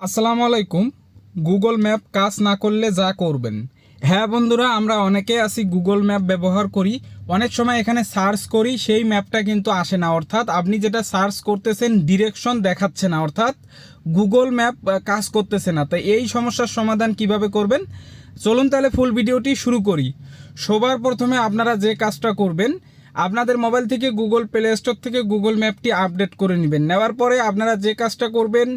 আসসালামু আলাইকুম। Google map কাজ না করলে যা করবেন। হ্যাঁ বন্ধুরা, আমরা অনেকে আছি গুগল ম্যাপ ব্যবহার করি। অনেক সময় এখানে সার্চ করি, সেই ম্যাপটা কিন্তু আসে না। অর্থাৎ আপনি যেটা সার্চ করতেছেন, ডিরেকশন দেখাচ্ছে না। অর্থাৎ গুগল ম্যাপ কাজ করতেছে না। তাই এই সমস্যার সমাধান কীভাবে করবেন? চলুন তাহলে ফুল ভিডিওটি শুরু করি। সবার প্রথমে আপনারা যে কাজটা করবেন, আপনাদের মোবাইল থেকে গুগল প্লে স্টোর থেকে গুগল ম্যাপটি আপডেট করে নেবেন। নেওয়ার পরে আপনারা যে কাজটা করবেন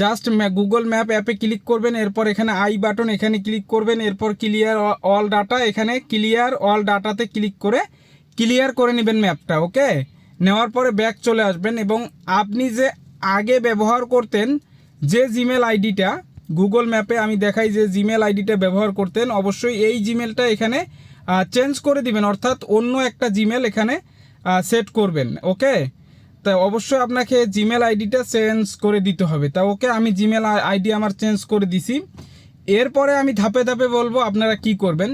জাস্ট গুগল ম্যাপ অ্যাপে ক্লিক করবেন, এরপর এখানে আই বাটন এখানে ক্লিক করবেন, এরপর ক্লিয়ার অল ডাটা এখানে ক্লিয়ার অল ডাটাতে ক্লিক করে ক্লিয়ার করে নেবেন ম্যাপটা ওকে নেওয়ার পরে ব্যাক চলে আসবেন এবং আপনি যে আগে ব্যবহার করতেন যে জিমেল আইডিটা গুগল ম্যাপে আমি দেখাই যে জিমেল আইডিটা ব্যবহার করতেন, অবশ্যই এই জিমেলটা এখানে চেঞ্জ করে দিবেন, অর্থাৎ অন্য একটা জিমেল এখানে সেট করবেন ওকে তা অবশ্যই আপনাকে জিমেল আইডিটা চেঞ্জ করে দিতে হবে। তা ওকে আমি জিমেল আইডি আমার চেঞ্জ করে দিছি। এরপরে আমি ধাপে ধাপে বলব আপনারা কি করবেন।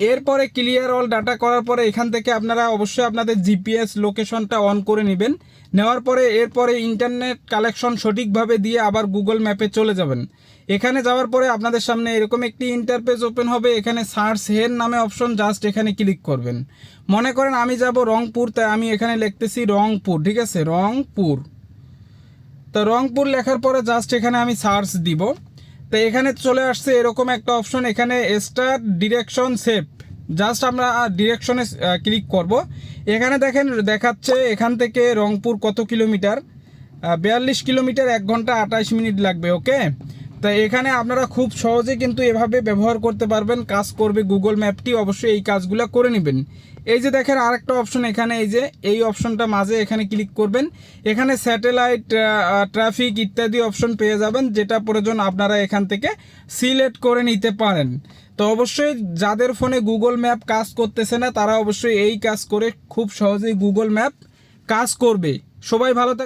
এরপরে ক্লিয়ার অল ডাটা করার পরে এখান থেকে আপনারা অবশ্যই আপনাদের জিপিএস লোকেশনটা অন করে নেবেন। নেওয়ার পরে এরপরে ইন্টারনেট কালেকশন সঠিকভাবে দিয়ে আবার গুগল ম্যাপে চলে যাবেন। এখানে যাওয়ার পরে আপনাদের সামনে এরকম একটি ইন্টারপেজ ওপেন হবে। এখানে সার্চ হের নামে অপশন জাস্ট এখানে ক্লিক করবেন। মনে করেন আমি যাব রংপুর, তাই আমি এখানে লিখতেছি রংপুর, ঠিক আছে? রংপুর। তো রংপুর লেখার পরে জাস্ট এখানে আমি সার্চ দিব। তো এখানে চলে আসছে এরকম একটা অপশন এখানে স্টার ডিরেকশন সেভ জাস্ট আমরা ডিরেকশনে ক্লিক করব। এখানে দেখেন, দেখাচ্ছে এখান থেকে রংপুর কত কিলোমিটার? বিয়াল্লিশ কিলোমিটার এক ঘণ্টা আঠাশ মিনিট লাগবে ওকে তা এখানে আপনারা খুব সহজে কিন্তু এভাবে ব্যবহার করতে পারবেন। কাজ করবে গুগল ম্যাপটি অবশ্যই এই কাজগুলো করে নেবেন। এই যে দেখেন আরেকটা অপশন এখানে, এই যে এই অপশনটা মাঝে এখানে ক্লিক করবেন। এখানে স্যাটেলাইট ট্রাফিক ইত্যাদি অপশন পেয়ে যাবেন, যেটা প্রয়োজন আপনারা এখান থেকে সিলেক্ট করে নিতে পারেন। তো অবশ্যই যাদের ফোনে গুগল ম্যাপ কাজ করতেছে না, তারা অবশ্যই এই কাজ করে খুব সহজেই গুগল ম্যাপ কাজ করবে। সবাই ভালো থাক